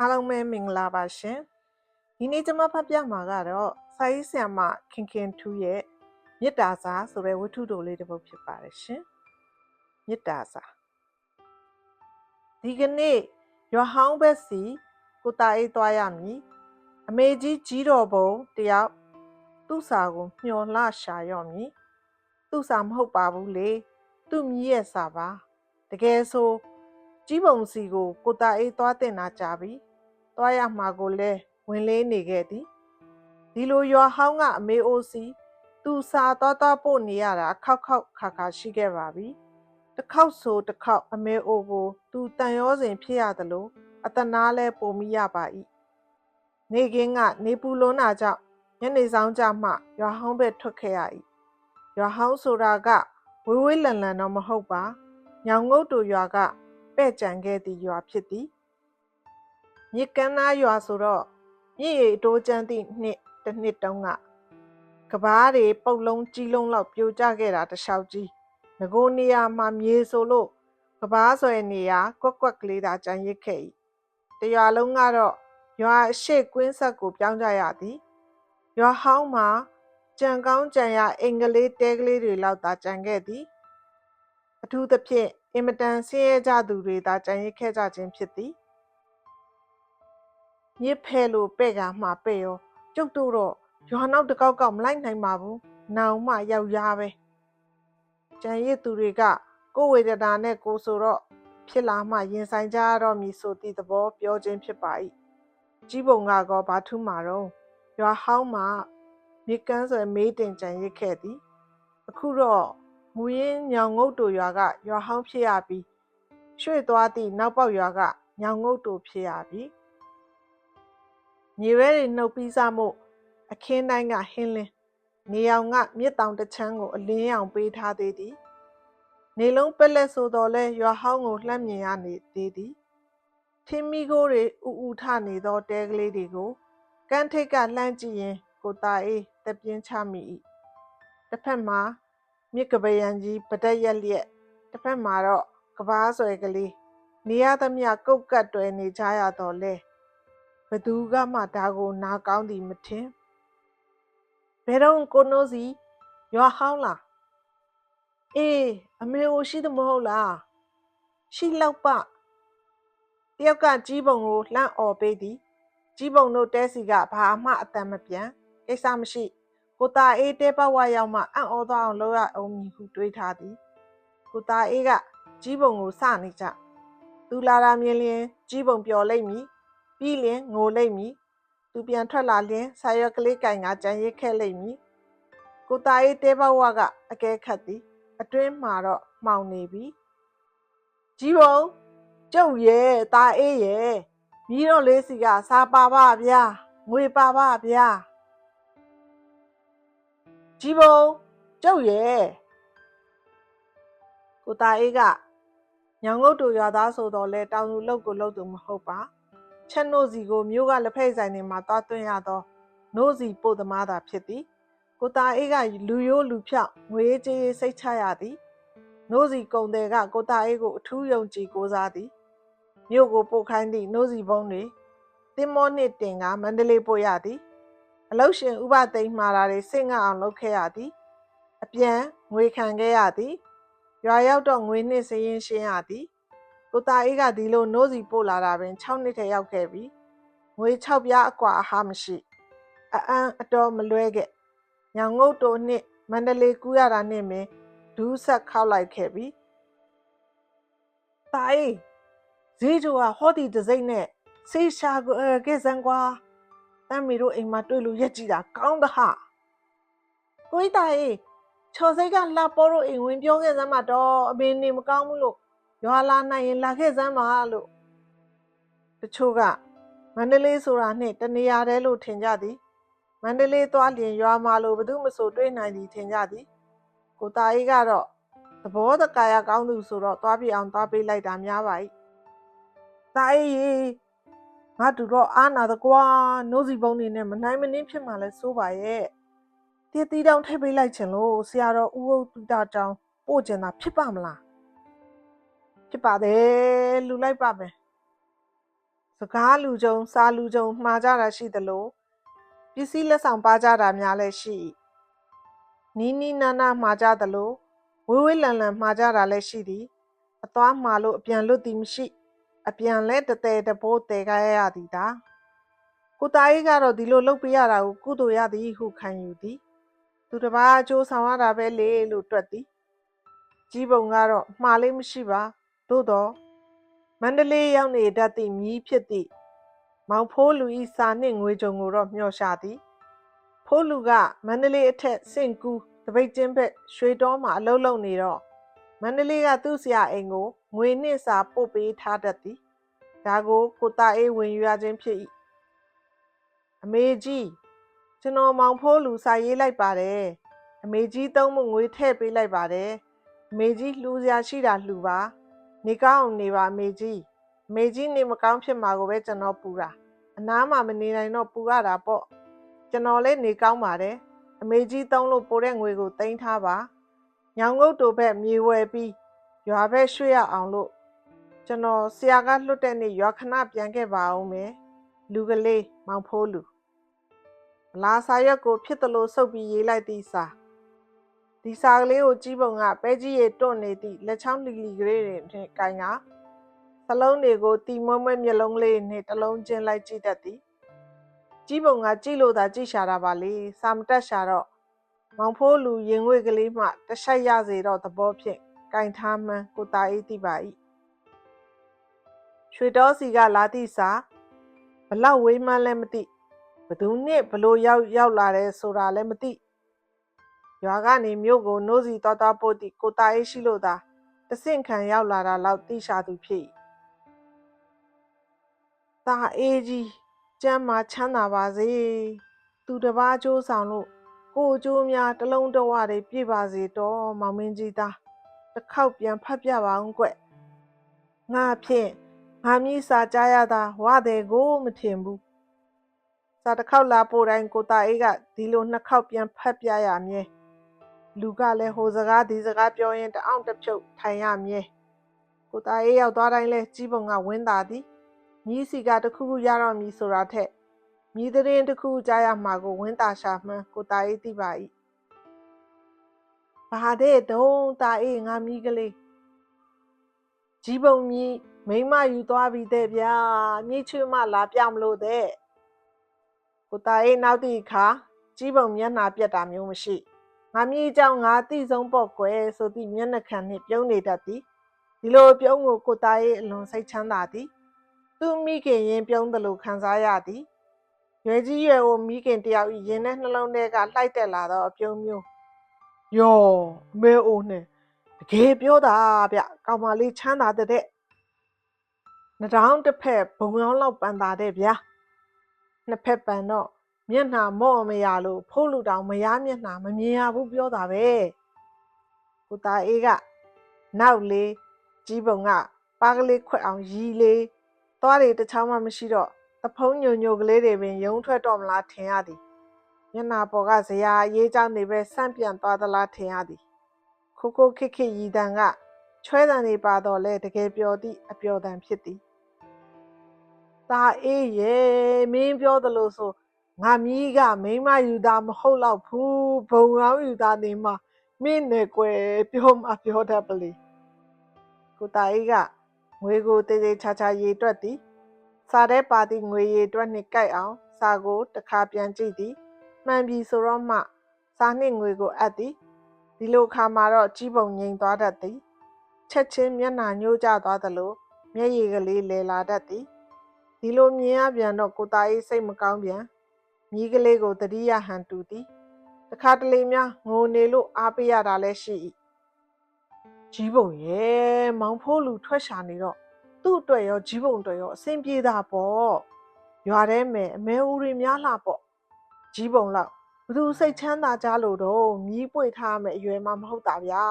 အားလုံးပဲမင်္ဂလာပါရှင်ဒီနေ့ကျွန်မဖတ်ပြမှာကတော့စာရေးဆရာမခင်ခင်ထူးရဲ့မေတ္တာစာဆိုတဲ့ဝတ္ထုတိုလေးတစ်ပုဒ်ဖြစ်ပါတယ်ရှင်မေတ္တာစာဒီကနေ့ရွာဟောင်းဘက်စီကိုတာအေးသွားရမည်အမေကြီးကြီးတော်ဘုံတယောက်သူ့စာကိုမျှော်လှရှာရော့မည်သူ့စာမဟုတ်ပါဘူးလေသူ့မြည်ရဲ့စာပါတကယ်ဆို ကြီးပုံစီကိုကိုတာအေးသွားတင်လာကြပြီသွားရမှာကိုလဲဝင်လေးနေခဲ့သည်ဒီလိုရွာဟောင်းကအမေအိုစီသူစာသွားသွားပို့နေရတာခောက်ခောက်ခါခါရှိခဲ့ပါပြီတစ်ခေါက်ဆိုတစ်ခေါက်အမေအိုကိုသူတန်ရောစဉ်ဖြစ်ရသလိုအတနာလဲပုံမိရပါ၏နေကင်းကနေပူလွန်းတာကြောင့်ညနေဆောင်ကြမှရွာဟောင်းဘက်ထွက်ခဲ့ရ၏ရွာဟောင်းဆိုတာကဝေးဝေးလန်လန်တော့မဟုတ်ပါညောင်ငုတ်တူရွာက ပဲ့ကြံခဲ့သည့်ရွာဖြစ်သည်မြစ်ကမ်းနားရွာဆိုတော့မြစ်ရီတိုးကျန်းသည့်နှစ်တစ်နှစ်တုန်းကကဘားတွေပုတ်လုံးကြီးလုံးလောက်ပြိုကျခဲ့တာတစ်လျှောက်ကြီးငကိုနေရာမှာမြေဆိုလို့ကဘားဆွဲနေရာကွက်ကွက်ကလေးသာကြံရစ်ခဲ့၏တရွာလုံးကတော့ရွာအရှိကွင်းဆက်ကိုပြောင်းကြရသည်ရွာဟောင်းမှာကြံကောင်းကြံရအင်္ဂလိပ်တဲကလေးတွေလောက်သာကြံခဲ့သည် အထူးသဖြင့်အင်မတန်ဆင်းရဲကြသူတွေသာကြံရစ်ခဲ့ကြခြင်းဖြစ်သည်မြစ်ဖဲလိုပဲ့ကမှပဲ့ရောကျုပ်တို့တော့ရွာနောက်တစ်ကောက်ကောက်မလိုက်နိုင်ပါဘူးနောင်မှယောက်ျားပဲကြံရစ်သူတွေကကိုယ်ဝေဒနာနဲ့ကိုယ်ဆိုတော့ဖြစ်လာမှရင်ဆိုင်ကြရတော့မည်ဆိုသည့်သဘောပြောခြင်းဖြစ်ပါ၏ကြီးပုံကကောဘာထူးမှာတော့ရွာဟောင်းမှာမြေကန်းဆွဲမေးတင်ကြံရစ်ခဲ့သည်အခုတော့ မူရင်းညောင်ငုတ်တူရွာကရွာဟောင်းဖြစ်ရပြီးရွှေ့သွားသည့်နောက်ပေါက်ရွာကညောင်ငုတ်တူဖြစ်ရပြီမြေရဲတွေနှုတ်ပြီးစားမှုအခင်းတိုင်းကဟင်းလင်းနေအောင်ကမြစ်တောင်တစ်ချမ်းကိုအလင်းရောင်ပေးထားသေးသည်နေလုံးပက်လက်ဆိုတော့လဲရွာဟောင်းကိုလှမ်းမြင်ရနေသေးသည်ထင်းမီကိုတွေဥဥထနေသောတဲကလေးတွေကိုကန်းထိတ်ကလှမ်းကြည့်ရင်ကိုတာအေးတပြင်းချမိ၏တစ်ဖက်မှာ မြစ်ကပယံကြီးပတက်ရက်လျက်တစ်ဖက်မှာတော့ကဘာဆွဲကလေးနေရသမျှကုတ်ကတ်တွယ်နေကြရတော့လဲဘသူကမှဒါကိုနာကောင်းသည်မထင်ဘယ်တော့ကိုနိုးစီရွာဟောင်းလားအေးအမေကိုရှိတယ်မဟုတ်လားရှိလောက်ပတယောက်ကကြီးပုံကိုလှမ်းអော်ပေးသည်ကြီးပုံတို့တဲစီကဘာမှအတန်မပြန်ကိစ္စမရှိ ကိုတာအေးတဲပတ်ဝရောက်မှအံ့ဩသွားအောင်လုပ်ရအောင်မည်ဟုတွေးထားသည်ကိုတာအေးကကြီးပုံကိုစနေကြသူလာတာမြင်လျင်ကြီးပုံပျော်လိမ့်မည်ပြီးလျင်ငိုလိမ့်မည်သူပြန်ထွက်လာလျင်ဆာရွက်ကလေးကင်ကကြံရစ်ခဲ့လိမ့်မည်ကိုတာအေးတဲပတ်ဝကအကဲခတ်သည်အတွင်းမှာတော့မှောင်နေပြီကြီးပုံကျုပ်ရဲ့တာအေးရဲ့မြည်တော့လေးစီကစားပါပါဗျာငွေပါပါဗျာ ကြီးပုံကျုပ်ရဲ့ကိုတာအေးကညောင်ငုတ်တူရွာသားဆိုတော့လဲတောင်သူလောက်ကိုလောက်သူမဟုတ်ပါချက်နို့စီကိုမြို့ကလက်ဖက်ဆိုင်တွေမှာသွားသွင်းရတော့နို့စီပို့သမားသာဖြစ်သည်ကိုတာအေးကလူရိုးလူဖြောက်ငွေကြေးစိတ်ချရသည်နို့စီကုံတဲ့ကကိုတာအေးကိုအထူးယုံကြည်ကိုးစားသည်မြို့ကိုပို့ခိုင်းသည့်နို့စီဘုံတွေတင်မောနှစ်တင်ကမန္တလေးပို့ရသည် အလုရှင်ဥပသိမ်းမှားတာတွေစိတ်ငတ်အောင်လုပ်ခဲ့ရသည်အပြန်ငွေခံခဲ့ရသည်ရွာရောက်တော့ငွေနှစ်စရင်ရှင်းရသည်ကိုတာအေးကဒီလိုနိုးစီပို့လာတာပင်6နှစ်ထဲရောက်ခဲ့ပြီငွေ6ပြားအကွာအဟာမရှိအအန်းအတော်မလွဲခဲ့ညောင်ငုတ်တိုနှစ်မန္တလေးကူးရတာနဲ့မင်းဒူးဆက်ခောက်လိုက်ခဲ့ပြီတာအေးဈေးကျော်ကဟောဒီတစိမ့်နဲ့ဆေးရှာကိုအဲကဲစံကွာ တမ်းမီတို့အိမ်မှာတွေ့လို့ရက်ကြည့်တာကောင်းသဟာကိုကြီးတာအေးချော်စိတ်ကလာပေါ်တို့အိမ်ဝင်ပြောခဲ့စမ်းမတော့အမေနေမကောင်းဘူးလို့ရွာလာနိုင်ရင်လာခဲ့စမ်းပါလို့တချို့ကမန္တလေးဆိုတာနဲ့တနေရာတည်းလို့ထင်ကြသည်မန္တလေးသွားလျင်ရွာမှာလို့ဘယ်သူမှဆိုတွေ့နိုင်သည်ထင်ကြသည်ကိုတာအေးကတော့သဘောတကာရကောင်းသူဆိုတော့သွားပြအောင်သွားပေးလိုက်တာများပါ၏တာအေးရေ ငါတို့တော့အာနာတကွာနိုးစီပုံနေနဲ့မနိုင်မနှင်းဖြစ်မှလဲစိုးပါရဲ့တည်တီတောင်ထိပ်ပေးလိုက်ချင်လို့ဆရာတော်ဦးဟုတ်တူတာတောင်ပို့ကျင်တာဖြစ်ပါမလားဖြစ်ပါတယ်လူလိုက်ပါမယ်စကားလူကြုံစားလူကြုံမှားကြတာရှိသလိုပစ္စည်းလက်ဆောင်ပါကြတာများလည်းရှိ၏နီးနီးနားနားမှားကြသလိုဝေးဝေးလံလံမှားကြတာလည်းရှိသည်အသွားမှားလို့အပြန်လွတ်သည်မရှိ အပြန်လဲတတဲတပိုးတဲကားရရသည်တာကိုသားကြီးကတော့ဒီလိုလုပ်ပြရတာကိုကုသိုလ်ရသည်ဟုခံယူသည်သူတစ်ပါးအကျိုးဆောင်ရတာပဲလေလို့တွက်သည်ကြီးပုံကတော့မှားလေးမရှိပါသို့တော့မန္တလေးရောက်နေတတ်သည့်မြီးဖြစ်သည့်မောင်ဖိုးလူဤစာနှင့်ငွေကြုံကိုတော့မျှော်ရှာသည်ဖိုးလူကမန္တလေးအထက်စင့်ကူးတပိတ်ချင်းဘက်ရွှေတော်မှာအလုပ်လုပ်နေတော့မန္တလေးကသူ့ဆရာအိမ်ကို ငွေနှင့်စာပို့ပေးထားတတ်သည်ဒါကိုကိုတာအေးဝင်ယူရခြင်းဖြစ်၏အမေကြီးကျွန်တော်မောင်ဖိုးလူစာရေးလိုက်ပါတယ်အမေကြီးသုံးမှုငွေထည့်ပေးလိုက်ပါတယ်အမေကြီးလှူစရာရှိတာလှူပါနေကောင်းအောင်နေပါအမေကြီးအမေကြီးနေမကောင်းဖြစ်မှာကိုပဲကျွန်တော်ပူတာအနားမှာမနေနိုင်တော့ပူရတာပေါ့ကျွန်တော်လည်းနေကောင်းပါတယ်အမေကြီးသုံးလို့ပိုတဲ့ငွေကိုတင်ထားပါညောင်ငုတ်တို့ဘက်မြေဝယ်ပြီး ရွာဘက်ရွှေ့ရအောင်လို့ကျွန်တော်ဆရာကလွတ်တဲ့နေ့ရွာခဏပြန်ခဲ့ပါအောင်မယ်လူကလေးမောင်ဖိုးလူဗလာစာရွက်ကိုဖြစ်သလိုစုပ်ပြီးရေးလိုက်သည့်စာဒီစာကလေးကိုကြီးပုံကပဲကြီးရီတွန့်နေသည့်လက်ချောင်းလီလီကလေးတွေဖြင့်ကိုင်ကစလုံးတွေကိုတီမွဲမွဲမျက်လုံးလေးနဲ့တစ်လုံးချင်းလိုက်ကြည့်တတ်သည်ကြီးပုံကကြည့်လို့သာကြည့်ရှာတာပါလေစာမတက်ရှာတော့မောင်ဖိုးလူရင်ငွေကလေးမှတစ်ချက်ရစေတော့သဘောဖြင့် ကင်ထားမှန်းကိုတာအေးသိပါ၏ရွှေတော်စီကလာသည့်စာဘလောက်ဝေးမှန်းလည်းမသိဘသူနဲ့ဘလို့ရောက်ရောက်လာတယ်ဆိုတာလည်းမသိရွာကနေမြို့ကိုနိုးစီတော်တော်ပို့သည့်ကိုတာအေးရှိလို့သာတဆင့်ခံရောက်လာတာလောက်သိရှာသူဖြစ်၏။တာအေးကြီးကျမ်းမာချမ်းသာပါစေ။သူတစ်ပါးအကျိုးဆောင်လို့ကိုယ်အကျိုးများတစ်လုံးတစ်ဝတွေပြည့်ပါစေတော့မောင်မင်းကြီးသား တစ်ခေါက်ပြန်ဖတ်ပြပါအောင်ကွ။ငါဖြင့်ငါမြည်စာကြားရတာဝတဲ့ကိုမထင်ဘူး။စာတစ်ခေါက်လာပို့တိုင်းကိုတာအေးကဒီလိုနှစ်ခေါက်ပြန်ဖတ်ပြရမြဲ။လူကလည်းဟိုစကားဒီစကားပြောရင်တအောင်တစ်ဖြုတ်ထိုင်ရမြဲကိုတာအေးရောက်သွားတိုင်းလဲကြီးပုံကဝင်းတာသည်မြည်စီကတစ်ခုခုရတော့မည်ဆိုတာထက်မြည်တဲ့ရင်တစ်ခုခုကြားရမှာကိုဝင်းတာရှာမှန်းကိုတာအေးသိပါ၏ ဘာတဲ့တုံးတာအေးငါမြည်ကလေးကြီးပုံမြည်မိမယူသွားပြီတဲ့ဗျာမြည်ချွေမလာပြမလို့တဲ့ကိုတာအေးနောက်သည့်အခါကြီးပုံမျက်နှာပြက်တာမျိုးမရှိငါမြည်ကြောင့်ငါသိဆုံးပေါ့ကွယ်ဆိုသည့်မျက်နှာခံနှင့်ပြုံးနေတတ်သည်ဒီလိုပြုံးကိုကိုတာအေးအလွန်စိတ်ချမ်းသာသည် သူ့မိခင်ရင်ပြုံးသလိုခံစားရသည်ရွယ်ကြီးရွယ်ကိုမိခင်တယောက်ဤရင်ထဲနှလုံးထဲကလှိုက်တက်လာသောအပြုံးမျိုး ယောအမဲအိုးနဲ့တကယ်ပြောတာဗျကောင်မလေးချမ်းသာတဲ့နှတောင်းတစ်ဖက်ဘုံရောင်းလောက်ပန်တာတဲ့ဗျာနှစ်ဖက်ပန်တော့မျက်နှာမော့မရလို့ဖိုးလူတောင်မရမျက်နှာမမြင်ရဘူးပြောတာပဲကိုသားအေးကနောက်လေးကြီးပုံကပါကလေးခွက်အောင်ရီလေးသွားတွေတစ်ချောင်းမှမရှိတော့သဖုံးညိုညိုကလေးတွေပင်ရုံထွက်တော့မလားထင်ရသည် မျက်နှာပေါ်ကဇရာအေးကြောင်းတွေပဲဆန့်ပြန်သွားသလားထင်ရသည်ခိုးခိုးခစ်ခစ်ရီတန်ကချွဲတန်တွေပါတော့လဲတကယ်ပျော်သည့်အပျော်တန်ဖြစ်သည်သားအေးရဲ့မင်းပြောသလိုဆိုငါမီးကမိမယူတာမဟုတ်တော့ဘူးဘုံကောင်းယူတာနေမှာမင်းနဲ့ကွယ်ပြောမှပြောတတ်ပလေကိုတာအေးကငွေကိုတေးသေးချာချာရေတွက်သည်စားတဲ့ပါတီငွေရေတွက်နှင့်ကြိုက်အောင်စာကိုတစ်ခါပြန်ကြည့်သည် မှန်ပြီဆိုတော့မှစားနှင့်ငွေကိုအပ်သည်ဒီလိုခါမှာတော့ကြီးပုံငိမ်သွားတတ်သည်ချက်ချင်းမျက်နှာညှိုးကျသွားသလိုမျက်ရည်ကလေးလဲလာတတ်သည်ဒီလိုမြင်ရပြန်တော့ကိုတာအေးစိတ်မကောင်းပြန်မြီးကလေးကိုတတိယဟန်တူသည်တခါတလေများငိုနေလို့အားပေးရတာလည်းရှိ၏ကြီးပုံရဲ့မောင်ဖိုးလူထွက်ရှာနေတော့သူ့အတွက်ရောကြီးပုံအတွက်ရောအဆင်ပြေတာပေါ့ရွာထဲမယ်အမဲဦးတွေများလှပေါ့ ကြီးပုံလောက်ဘသူစိတ်ချမ်းသာကြလို့တော့မြီးပွေထားမယ်အရွယ်မှမဟုတ်တာဗျာ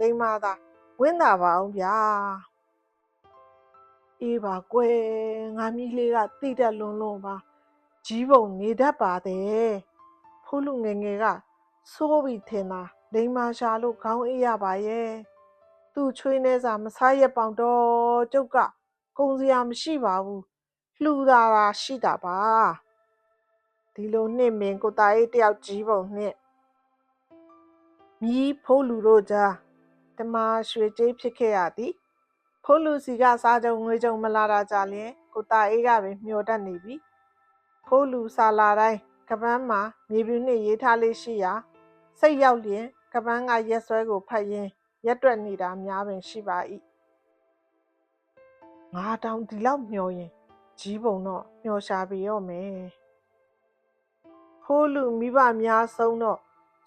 လိမ္မာသာဝင်းတာပါအောင်ဗျာအေးပါကွယ်ငါမီးလေးကတိတက်လွန်းလွန်းပါကြီးပုံနေတတ်ပါတယ်ဖိုးလူငယ်ငယ်ကစိုးပြီးထင်တာလိမ္မာရှာလို့ခေါင်းအေးရပါရဲ့သူ့ချွေးနေစာမစားရက်ပေါင်တော့ကျုပ်ကကုံစရာမရှိပါဘူးလှူတာတာရှိတာပါ ဒီလိုနှင့်မင်းကိုတာအေးတယောက်ကြီးပုံနှင့်မြီးဖိုးလူတို့ကြားတမရွှေကြေးဖြစ်ခဲ့ရသည်ဖိုးလူစီကစားကြုံငွေကြုံမလာတာကြလျင်ကိုတာအေးကပင်မျောတတ်နေပြီဖိုးလူစာလာတိုင်းကပန်းမှာမြေပြူနှင့်ရေးထားလေးရှိရာစိတ်ရောက်လျင်ကပန်းကရက်ဆွဲကိုဖတ်ရင်းရက်တွက်နေတာများပင်ရှိပါ၏ငါတောင်ဒီလောက်မျောရင်ကြီးပုံတော့မျောရှာပြီရော့မယ် ဖိုးလူမိဘများဆုံးတော့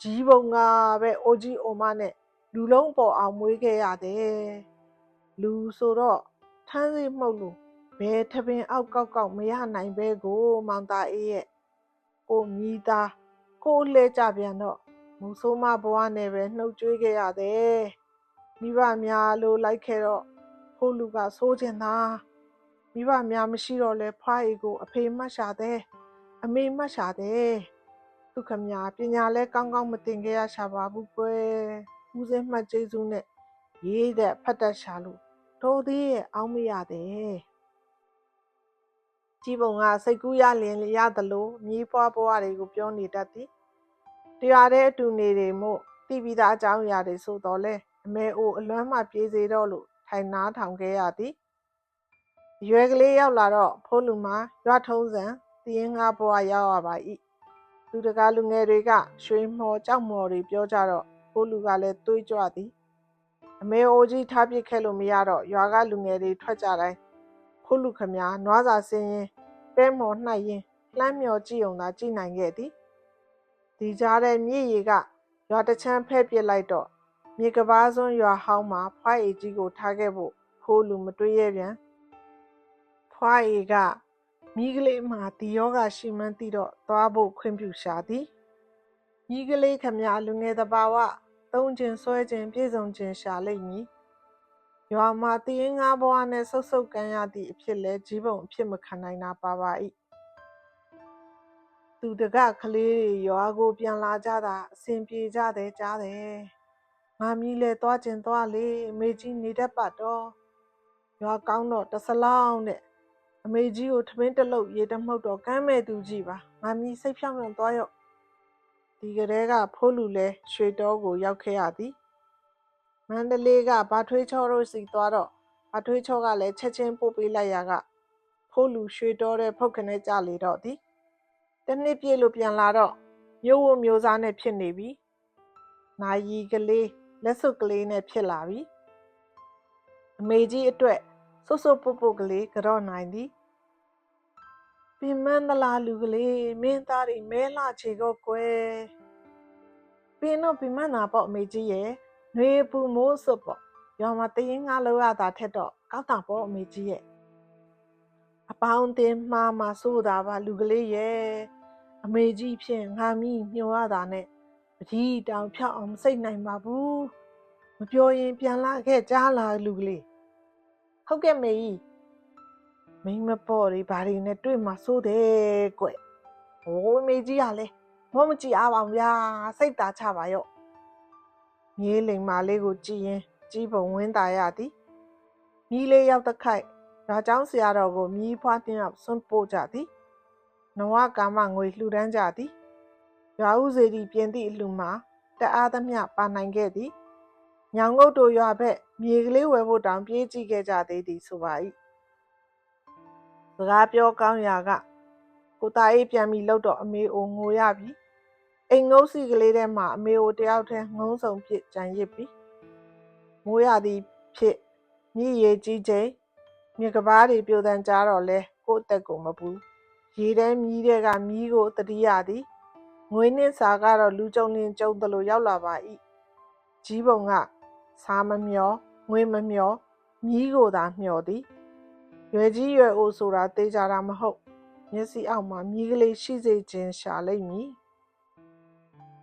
ကြီးပုံကပဲအိုကြီးအိုမနဲ့လူလုံးပေါ်အောင်မွေးခဲ့ရတယ်လူဆိုတော့ထမ်းစီမှုတ်လို့ဘယ်ထပင်အောက်ကောက်ကောက်မရနိုင်ပဲကိုမောင်သားအေးရဲ့ကိုမြည်သားကိုလှဲကြပြန်တော့မူဆိုးမဘဝနဲ့ပဲနှုတ်ကြွေးခဲ့ရတယ်မိဘများလို့လိုက်ခဲ့တော့ဖိုးလူကဆိုးကျင်သားမိဘများမရှိတော့လဲဖွားရီကိုအဖေမှတ်ရှာတဲ့ အမေမှတ်ရှာတဲ့သူခမညာပညာလဲကောင်းကောင်းမသင်ခဲ့ရရှာပါဘူးကွယ်ဦးစင်းမှတ်ကျေးဇူးနဲ့ရေးတဲ့ဖတ်တတ်ရှာလို့တို့သေးရဲ့အောင်းမရတဲ့ကြီးပုံကစိတ်ကူးရလင်ရသလိုမြည်ပွားဘဝတွေကိုပြောနေတတ်သည်တရားတဲ့အတူနေတွေမို့တိပိသားအကြောင်းအရာတွေဆိုတော့လဲအမေအိုအလွမ်းမှပြေးစေတော့လို့ထိုင်နားထောင်ခဲ့ရသည်အရွယ်ကလေးရောက်လာတော့ဖိုးလူမှာရွာထုံးစံ တည်ရင်ငါဘဝရောက်ရပါ၏သူတကားလူငယ်တွေကရွှေမော်ကြောက်မော်တွေပြောကြတော့ဖိုးလူကလည်းတွေးကြွသည်အမေအိုကြီးထားပစ်ခဲ့လို့မရတော့ရွာကလူငယ်တွေထွက်ကြတိုင်းဖိုးလူခမနွားစာစင်းရင်ပဲမော်နှိုက်ရင်လှမ်းမြော်ကြည့်ုံသာကြည့်နိုင်ခဲ့သည်ဒီကြားတဲ့မြည်ရီကရွာတချမ်းဖဲ့ပစ်လိုက်တော့မြေကဘာစွန်းရွာဟောင်းမှာဖွားရီကြီးကိုထားခဲ့ဖို့ဖိုးလူမတွေးရပြန်ဖွားရီက မိကလေးမှာဒီယောဂရှိမှန်းသိတော့သွားဖို့ခွင့်ပြုရှာသည်မိကလေးခမလူငယ်တဘာဝသုံးခြင်းဆွဲခြင်းပြည့်စုံခြင်းရှာလိမ့်မည်ရွာမှာတည်ရင်ငါးဘွားနဲ့ဆုပ်ဆုပ်ကန်ရသည့်အဖြစ်လဲကြီးပုံအဖြစ်မခံနိုင်တာပါပါ၏သူတကကလေးတွေရွာကိုပြန်လာကြတာအစဉ်ပြေကြတယ်ကြားတယ်ငါမီးလဲသွားကျင်သွားလေအမေကြီးနေတတ်ပါတော့ရွာကောင်းတော့တစလောင်းနဲ့ အမေကြီးကိုထမင်းတလုတ်ရေတမှုတ်တော့ကမ်းမဲ့သူကြီးပါငါမီးစိတ်ဖြောင်းဖြောင်းသွားရော့ဒီကလေးကဖိုးလူလဲရွှေတောကိုရောက်ခဲ့ရသည်မန္တလေးကဘာထွေးချောတို့စီသွားတော့ဘာထွေးချောကလည်းချက်ချင်းပို့ပေးလိုက်ရကဖိုးလူရွှေတောတဲ့ဖုတ်ခနဲ့ကြလေတော့သည်တနှစ်ပြည့်လို့ပြန်လာတော့မျိုးဝမျိုးစားနဲ့ဖြစ်နေပြီနာယီကလေးလက်စွပ်ကလေးနဲ့ဖြစ်လာပြီအမေကြီးအတွက် ဆွဆွပုတ်ပုတ်ကလေးကြော့နိုင်သည်ပင်မန်းသလားလူကလေးမင်းသားတွေမဲလှချေတော့ကွယ်ပင်တော့ပင်မန်းတာပေါ့အမေကြီးရဲ့နှွေပူမိုးစွတ်ပေါ့ရွာမှာတရင်ငါလောက်ရတာထက်တော့ကောက်တာပေါ့အမေကြီးရဲ့အပေါင်းတင်မှားမှာစိုးတာပါလူကလေးရဲ့အမေကြီးဖြင့်ငါမိညှို့ရတာနဲ့ပကြီးတောင်ဖြောက်အောင်မစိတ်နိုင်ပါဘူးမပြောရင်ပြန်လာခဲ့ကြားလာလူကလေး ဟုတ်ကဲ့မေကြီးမင်းမပေါ်တွေဘာတွေနဲ့တွေ့မှာစိုးတယ်ကွဟိုးမေကြီးကလည်းမမကြည့်အားပါဗျာစိတ်သာချပါရော့မြေးလိမ်မာလေးကိုကြည်ရင်ကြီးပုံဝင်းတာရသည်မြီးလေးရောက်တခိုက်ဒါကြောင့်ဆရာတော်ကိုမြီးဖွားတင်းရောက်ဆွန့်ပို့ကြသည်နဝကာမငွေလှူဒန်းကြသည်ရွာဦးစေတီပြင်သည့်အလှမှာတအားသမျှပါနိုင်ခဲ့သည် ညောင်ငုတ်တို့ရွာဘက်မြေကလေးဝယ်ဖို့တောင်ပြေးကြည့်ခဲ့ကြသေးသည်ဆိုပါ၏စကားပြောကောင်းရာကကိုသားအေးပြန်ပြီးလှုပ်တော့အမေအိုငိုရပြီအိမ်ငုတ်စီကလေးထဲမှာအမေအိုတယောက်တည်းငုံဆုံဖြစ်ကြံရစ်ပြီမိုးရသည်ဖြစ်မြည်ရည်ကြီးချိန်မြေကဘာတွေပြိုတန်ကြတော့လဲကို့အသက်ကိုမပူရေထဲမြည်တဲ့ကမြည်ကိုတတိယသည်ငွေနှင့်စာကတော့လူကြုံလင်ကြုံသလိုရောက်လာပါ၏ကြီးပုံက စားမမျောငွေမမျောမြည်ကိုသာမျောသည်ရွယ်ကြီးရွယ်အိုဆိုတာတေးကြတာမဟုတ်မျက်စိအောက်မှာမြည်ကလေးရှိစေခြင်းရှာလိမ့်မည်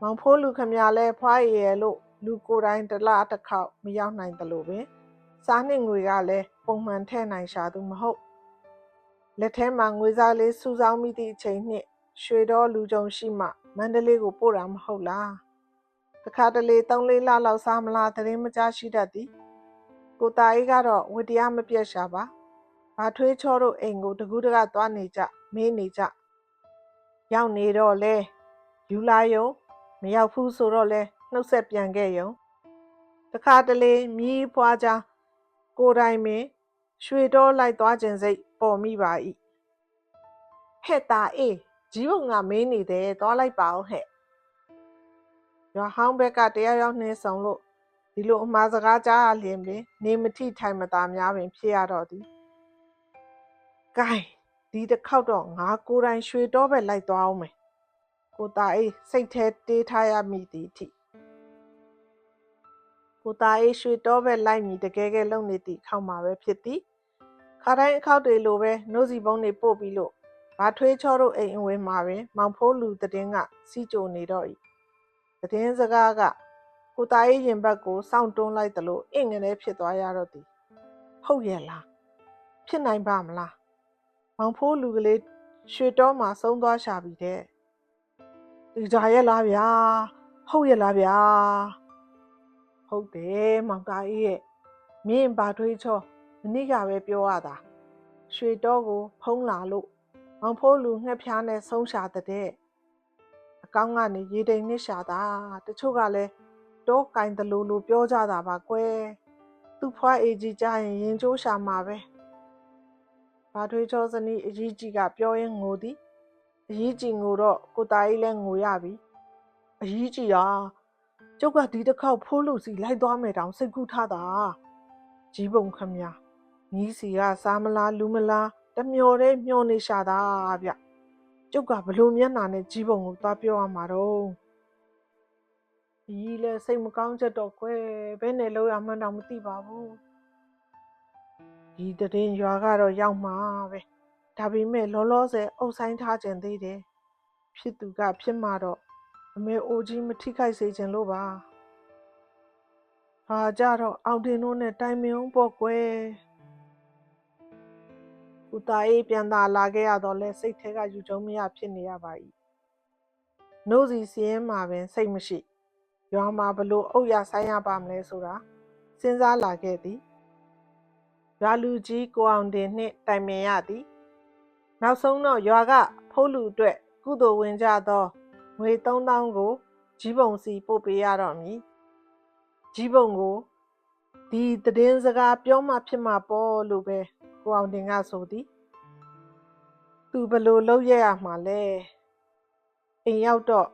မောင်ဖိုးလူခမလဲဖွားရည်လို့လူကိုယ်တိုင်တလားတစ်ခေါက်မရောက်နိုင်တယ်လို့ပဲစားနှင့်ငွေကလည်းပုံမှန်ထည့်နိုင်ရှာသူမဟုတ်လက်ထဲမှာငွေစားလေးစုဆောင်းမိသည့်အချိန်နှင့်ရွှေတော်လူကြုံရှိမှမန္တလေးကိုပို့တာမဟုတ်လား တခါတလေ၃လေးလလောက်စားမလားသတင်းမကြားရှိတတ်သည်ကိုတာအေးကတော့ဝတရားမပြတ်ရှာပါဘာဘာထွေးချောတို့အိမ်ကိုတကူးတကသွားနေကြမေးနေကြရောက်နေတော့လဲယူလာယုံမရောက်ဘူးဆိုတော့လဲနှုတ်ဆက်ပြန်ခဲ့ယုံတခါတလေမြည်ဖွားကြကိုယ်တိုင်ပင်ရွှေတော်လိုက်သွားခြင်းစိတ်ပေါ်မိပါ၏ဟဲ့တာအေးဂျီးဘုံကမင်းနေတယ်သွားလိုက်ပါဦးဟဲ့ ရွာဟောင်းဘက်ကတယောက်ယောက်နှင်းဆောင်လို့ဒီလိုအမှားစကားကြားရလျင်ပင်နေမထိထိုင်မသာများပင်ဖြစ်ရတော့သည်ကဲဒီတစ်ခေါက်တော့ငါကိုယ်တိုင်ရွှေတော်ပဲလိုက်သွားအောင်မယ်ကိုတာအေးစိတ်แท้တေးထားရမိသည်အထိကိုတာအေးရွှေတော်ပဲလိုက်မိတကယ်ကဲလုံနေသည့်ခေါက်မှာပဲဖြစ်သည်ခါတိုင်းအခောက်တွေလိုပဲနှုတ်စီပုံးတွေပို့ပြီးလို့ဘာထွေးချောတို့အိမ်အဝင်မှာပင်မောင်ဖိုးလူတည်င်းကစီကြိုနေတော့၏ တည်င်းစကားကကိုတာအေးရင်ဘတ်ကိုစောင့်တွန်းလိုက်သလိုအင့်ငနဲ့ဖြစ်သွားရတော့သည်ဟုတ်ရဲ့လားဖြစ်နိုင်ပါမလားမောင်ဖိုးလူကလေးရွှေတော်မှာဆုံးသွားရှာပြီတဲ့ဒီကြရဲ့လားဗျာဟုတ်ရဲ့လားဗျာဟုတ်တယ်မောင်တာအေးရဲ့မင်းဘာထွေးချောမနေ့ကပဲပြောရတာရွှေတော်ကို ဖုံးလာလို့မောင်ဖိုးလူငှက်ဖျားနဲ့ဆုံးရှာတဲ့အ ကောင်းကနေရေတိမ်နစ်ရှာတာတချို့ကလည်းတော့ကင်တလူလူပြောကြတာပါကွယ်သူ့ဖွားအေကြီးကြရင်ရင်ကျိုးရှာမှာပဲဘာထွေးချောစနီးအကြီးကြီးကပြောရင်ငိုသည်အကြီးကြီးငိုတော့ကိုတာကြီးလည်းငိုရပြီအကြီးကြီးอ่ะကျုပ်ကဒီတစ်ခေါက်ဖိုးလူစီလိုက်သွားမယ်တောင်စိတ်ကူးထားတာကြီးပုံခမညာနီးစီကစားမလားလူမလားတမျော်တဲ့မျောနေရှာတာဗျ ကျုပ်ကဘလို့မျက်နှာနဲ့ကြီးပုံကိုသွားပြောရမှာတော့ဒီလဲစိတ်မကောင်းချက်တော့ကွယ်ဘယ်နဲ့လောက်ရမှန်းတော့မသိပါဘူးဒီတည်င်းရွာကတော့ရောက်မှာပဲဒါပေမဲ့လောလောဆယ်အုပ်ဆိုင်ထားခြင်းသေးတယ်ဖြစ်သူကဖြစ်မှတော့အမေအိုကြီးမထိခိုက်စေခြင်းလို့ပါဟာကြတော့အောင်တင်တို့နဲ့တိုင်မင်အောင်ပေါ့ကွယ် ကိုတာအေးပြန်သာလာခဲ့ရတော့လဲစိတ်ထဲကယူကြုံမရဖြစ်နေရပါ၏နှုတ်စီစီရင်မှာပင်စိတ်မရှိရွာမှာဘလို့အုပ်ရဆိုင်ရပါမလဲဆိုတာစဉ်းစားလာခဲ့သည်ရွာလူကြီးကိုအောင်တင်နှင့်တိုင်ပင်ရသည်နောက်ဆုံးတော့ရွာကဖိုးလူအတွက်ကုသိုလ်ဝင်ကြသောငွေ3000ကိုကြီးပုံစီပို့ပေးရတော့မည်ကြီးပုံကိုဒီသတင်းစကားပြောမှဖြစ်မှာပေါ့လို့ပဲ ကိုအောင်တင်ကဆိုသည်သူဘလို့လှုပ်ရရမှာလဲအိမ်ရောက်တော့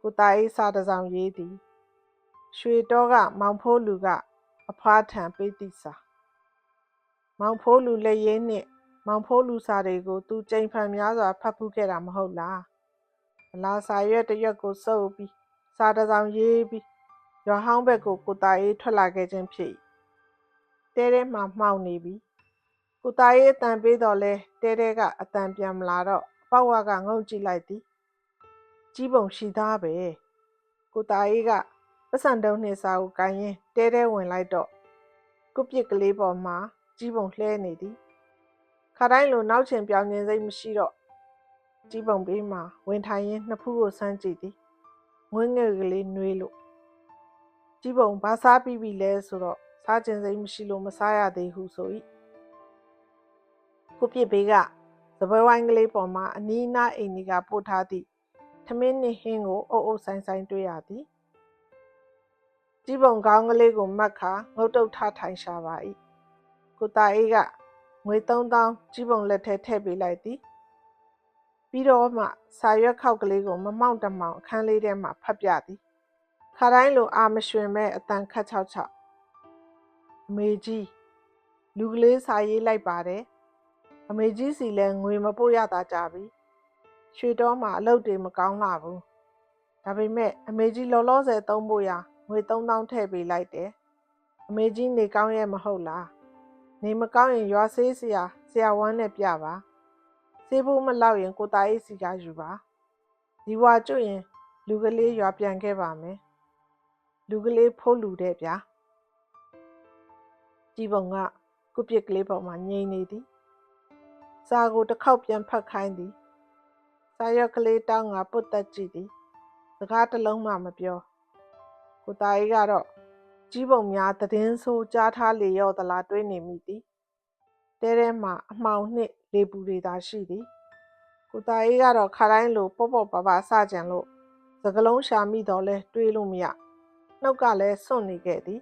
ကိုတာအေးစာတစ်စောင်ရေးသည် ရွှေတော့ကမောင်ဖိုးလူကအဖွားထံပေးသည်စာမောင်ဖိုးလူလက်ရင်းနှင့်မောင်ဖိုးလူစာတွေကိုသူကြိမ်ဖန်များစွာဖတ်ဖူးခဲ့တာမဟုတ်လားဗလာစာရွက်တစ်ရွက်ကိုစုပ်ပြီးစာတစ်စောင်ရေးပြီးရွာဟောင်းဘက်ကိုကိုတာအေးထွက်လာခဲ့ခြင်းဖြစ်တဲတဲမှမှောက်နေပြီ ကိုတာရေးအတန်ပေးတော့လဲတဲတဲကအတန်ပြန်မလာတော့ပေါ့ဝါကငုံကြည့်လိုက်သည်ကြီးပုံရှိသားပဲကိုတာရေးကပစံတုံးနှစ်စာကိုကိုင်းရင်တဲတဲဝင်လိုက်တော့ကုပစ်ကလေးပေါ်မှာကြီးပုံလှဲနေသည်ခါတိုင်းလိုနောက်ချင်ပြောင်းခြင်းစိတ်မရှိတော့ကြီးပုံပေးမှာဝင်ထိုင်ရင်နှစ်ဖူးကိုဆန်းကြည့်သည်ငွေငယ်ကလေးနှွေးလို့ကြီးပုံဘာစားပြီးပြီလဲဆိုတော့စားခြင်းစိတ်မရှိလို့မစားရသေးဟုဆို၏ ကိုပြစ်ဘေးကစပွဲဝိုင်းကလေးပေါ်မှာအနီးနားအိမ်ကြီးကပို့ထားသည့်ထမင်းနှင့်ဟင်းကိုအုပ်အုပ်ဆိုင်ဆိုင်တွေ့ရသည်ကြီးပုံကောင်းကလေးကိုမတ်ခါငုတ်တုတ်ထထိုင်ရှာပါ၏ကိုတာအေးကငွေ3000ကြီးပုံလက်ထဲထည့်ပေးလိုက်သည်ပြီးတော့မှစာရွက်ခောက်ကလေးကိုမမောင့်တမောင်အခန်းလေးထဲမှာဖတ်ပြသည်ခါတိုင်းလိုအာမရွှင်မဲ့အတန်ခတ်ချောက်ချောက်အမေကြီးလူကလေးစာရေးလိုက်ပါတယ် အမေကြီးစီလည်းငွေမပို့ရတာကြပြီရွှေတော်မှာအလုပ်တွေမကောင်းလာဘူးဒါပေမဲ့အမေကြီးလောလောဆယ်သုံးဖို့ရငွေ3000ထည့်ပေးလိုက်တယ်အမေကြီးနေကောင်းရဲ့မဟုတ်လားနေမကောင်းရင်ရွာဆေးစရာဆရာဝမ်းနဲ့ပြပါဆေးဖို့မလောက်ရင်ကိုတာအေးစီကယူပါဒီဝါကျွတ်ရင် လူကလေးရွာပြန်ခဲ့ပါမယ်လူကလေးဖိုးလူတဲ့ဗျာကြည်ပုံကကုပစ်ကလေးပေါ်မှာငြိမ်နေသည် စာကိုတစ်ခေါက်ပြန်ဖတ်ခိုင်းသည်စာရွက်ကလေးတောင်းငါပုတ်တက်ကြည့်သည်စကားတစ်လုံးမှမပြောကိုသားကြီးကတော့ကြီးပုံများသတင်းဆိုးကြားထားလေရော့သလားတွေးနေမိသည်တဲထဲမှာအမှောင်နှင့်လေပူတွေသာရှိသည်ကိုတာအေးကတော့ခါတိုင်းလိုပေါ့ပေါ့ပါပါစကြံလို့စကလုံးရှာမိတော့လဲတွေးလို့မရနှုတ်ကလည်းစွန့်နေခဲ့သည်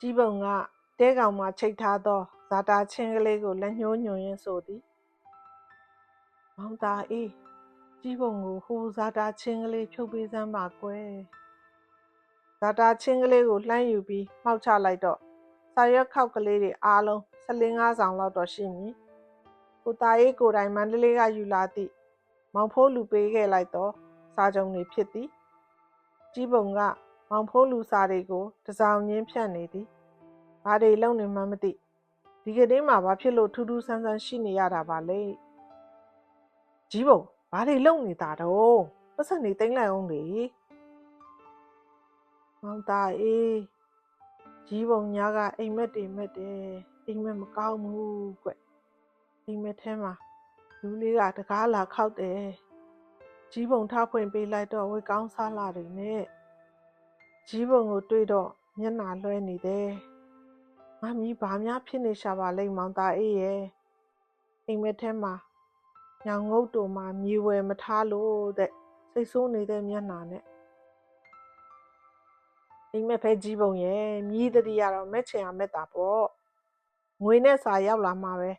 ကြီးပုံကတဲကောင်မှချိတ်ထားသော ဇာတာချင်းကလေးကိုလက်ညှိုးညွှန်ရင်းဆိုသည်မောင်တာအေးကြီးပုံကိုဟိုဇာတာချင်းကလေးဖြုတ်ပေးစမ်းပါကွယ်ဇာတာချင်းကလေးကိုလှမ်းယူပြီးမှောက်ချလိုက်တော့စာရွက်ခောက်ကလေးတွေအားလုံး15ဆောင်လောက်တော့ရှိမည်ကိုတာရေးကိုတိုင်မန္တလေးကယူလာသည့်မောင်ဖိုးလူပေးခဲ့လိုက်တော့စာကြုံတွေဖြစ်သည်ကြီးပုံကမောင်ဖိုးလူစာတွေကိုတစောင်ချင်းဖြန့်နေသည်ဘာတွေလုံနေမှမသိ ဒီကနေ့မှဘာဖြစ်လို့ထူးထူးဆန်းဆန်းရှိနေရတာပါလဲကြီးပုံဘာတွေလုံနေတာတော့ပတ်စံနေတိမ့်လိုက်အောင်လေမောင်တာအေးကြီးပုံညာကအိမ်မက်တွေမက်တယ်အိမ်မက်မကောင်းဘူးကွအိမ်မက်ထဲမှာလူလေးကတကားလာခောက်တယ်ကြီးပုံထားဖွင့်ပေးလိုက်တော့ဝေကောင်းစားလာတယ်နဲ့ကြီးပုံကိုတွေ့တော့မျက်နာလွှဲနေတယ် မမီးဘာများဖြစ်နေရှာပါလိမ့်မောင်သားအေးရဲ့အိမ်မက်ထဲမှာညောင်ငုတ်တူမှာမြေဝယ်မထားလို့တဲ့စိတ်ဆိုးနေတဲ့မျက်နာနဲ့အိမ်မက်ဖဲကြီးပုံရဲ့မြည်တတိရတော့မက်ချင်အောင်မက်တာပေါ့ငွေနဲ့စာရောက်လာမှာပဲ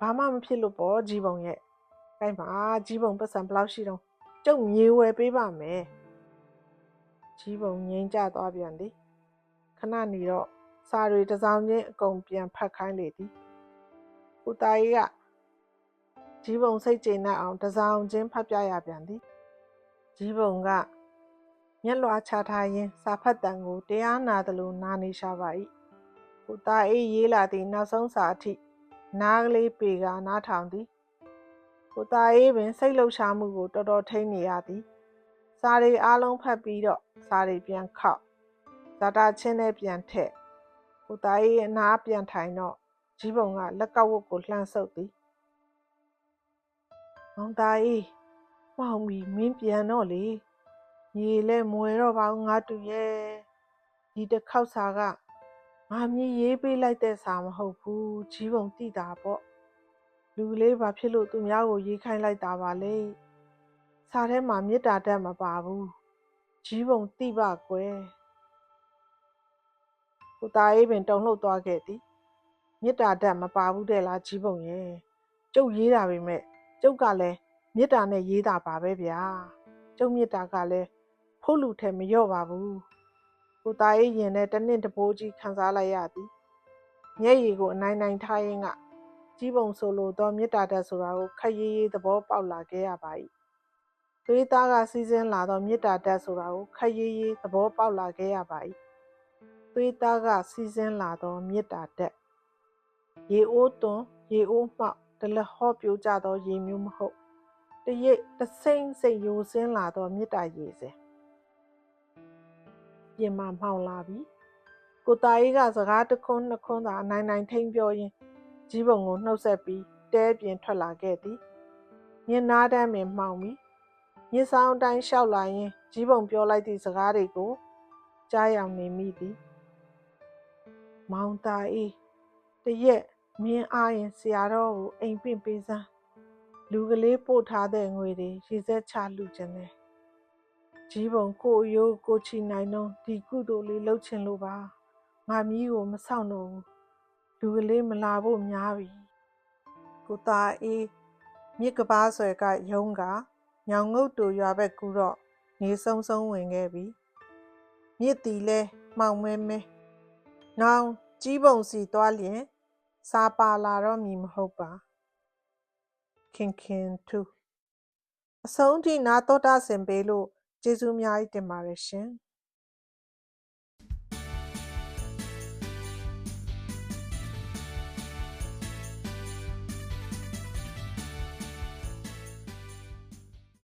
ဘာမှမဖြစ်လို့ပေါ့ကြီးပုံရဲ့အဲမှာကြီးပုံပတ်စံဘယ်လောက်ရှိတော့ကျုပ်မြေဝယ်ပေးပါမယ်ကြီးပုံငိမ့်ကြသွားပြန်သည်ခဏနေတော့ စာတွေတစ်စောင်ချင်းအကုန်ပြန်ဖတ်ခိုင်းလေသည်ဦးသားကြီးကကြီးပုံစိတ်ကျေနပ်အောင်တစ်စောင်ချင်းဖတ်ပြရပြန်သည်ကြီးပုံကမျက်လွှာချထားရင်းစာဖတ်တန်ကိုတရားနာသလိုနာနေရှာပါ၏ဦးသားအေးရေးလာသည့်နောက်ဆုံးစာအထိနားကလေးပေကနားထောင်သည်ကိုသားအေးပင်စိတ်လှုပ်ရှားမှုကိုတော်တော်ထိန်းနေရသည်စာတွေအားလုံးဖတ်ပြီးတော့စာတွေပြန်ခောက်ဇာတာချင်းနဲ့ပြန်ထက် ကိုသားအေးအနားပြန်ထိုင်တော့ကြီးပုံကလက်ကောက်ဝတ်ကိုလှမ်းဆုပ်သည်မောင်သားအေးမောင်မီမင်းပြန်တော့လေညီလဲမွယ်တော့ပါဘူးငါတူရဲ့ဒီတစ်ခေါက်စာကငါမြည်ရေးပေးလိုက်တဲ့စာမဟုတ်ဘူးကြီးပုံတိတာပေါ့လူကလေးဘာဖြစ်လို့သူများကိုရေးခိုင်းလိုက်တာပါလဲစာထဲမှာမေတ္တာတက်မပါဘူးကြီးပုံတိပါကွယ် ကိုသားအေးပင်တုံလှုပ်သွားခဲ့သည်မေတ္တာတက်မပါဘူးတဲ့လားကြီးပုံရဲ့ကျုပ်ရေးတာပဲမဲ့ကျုပ်ကလည်းမေတ္တာနဲ့ရေးတာပါပဲဗျာကျုပ်မေတ္တာကလည်းဖို့လူထဲမလျော့ပါဘူးကိုသားအေးရင်နဲ့တနင့်တပိုးကြီးခံစားလိုက်ရသည်မျက်ရည်ကိုအနိုင်နိုင်ထားရင်းကကြီးပုံဆိုလိုသောမေတ္တာတက်ဆိုတာကိုခက်ရေးရေးသဘောပေါက်လာခဲ့ရပါ၏သွေးသားကစီးစင်းလာသောမေတ္တာတက်ဆိုတာကိုခက်ရေးရေးသဘောပေါက်လာခဲ့ရပါ၏ သွေးသားကစီးစင်းလာသောမေတ္တာတက်ရေအိုးသွန်ရေအိုးမှောက်တလဟော့ပြိုကျသောရေမျိုးမဟုတ်တရိပ်တစိမ့်စိတ်ယိုစင်းလာသောမေတ္တာရေစင်ပြင်မာမှောင်လာပြီကိုတာကြီးကစကားတခွန်းနှစ်ခွန်းသာအနိုင်နိုင်ထိန်ပြောရင်းကြီးပုံကိုနှုတ်ဆက်ပြီးတဲပြင်ထွက်လာခဲ့သည်မြင်နာတမ်းပင်မှောင်ပြီမြစ်ဆောင်တိုင်းလျှောက်လာရင်ကြီးပုံပြောလိုက်သည့်စကားတွေကိုကြားရောက်နေမိသည် မောင်တာအေးတရက်မြင်းအားရင်ဆရာတော်ကိုအိမ်ပင့်ပေးစမ်းလူကလေးပို့ထားတဲ့ငွေတွေရေစက်ချလူကျင်တယ်ကြီးပုံကိုအယိုးကိုချီနိုင်တော့ဒီကုသိုလ်လေးလှုပ်ချင်လို့ပါငါမီးကိုမဆောင်တော့ဘူးလူကလေးမလာဖို့များပြီကိုသားအေးမြစ်ကပားဆွဲကယုံကညောင်ငုတ်တူရွာဘက်ကူတော့နေဆုံဆုံဝင်ခဲ့ပြီမြစ်တီလဲမှောင်မဲမဲ နောင်ကြီးပုံစီသွားလျင်စာပါလာတော့မည်မဟုတ်ပါခင်ခင်သူအဆုံးထိနာတော်တာဆင်ပေးလို့ကျေးဇူးအများကြီးတင်ပါတယ်ရှင်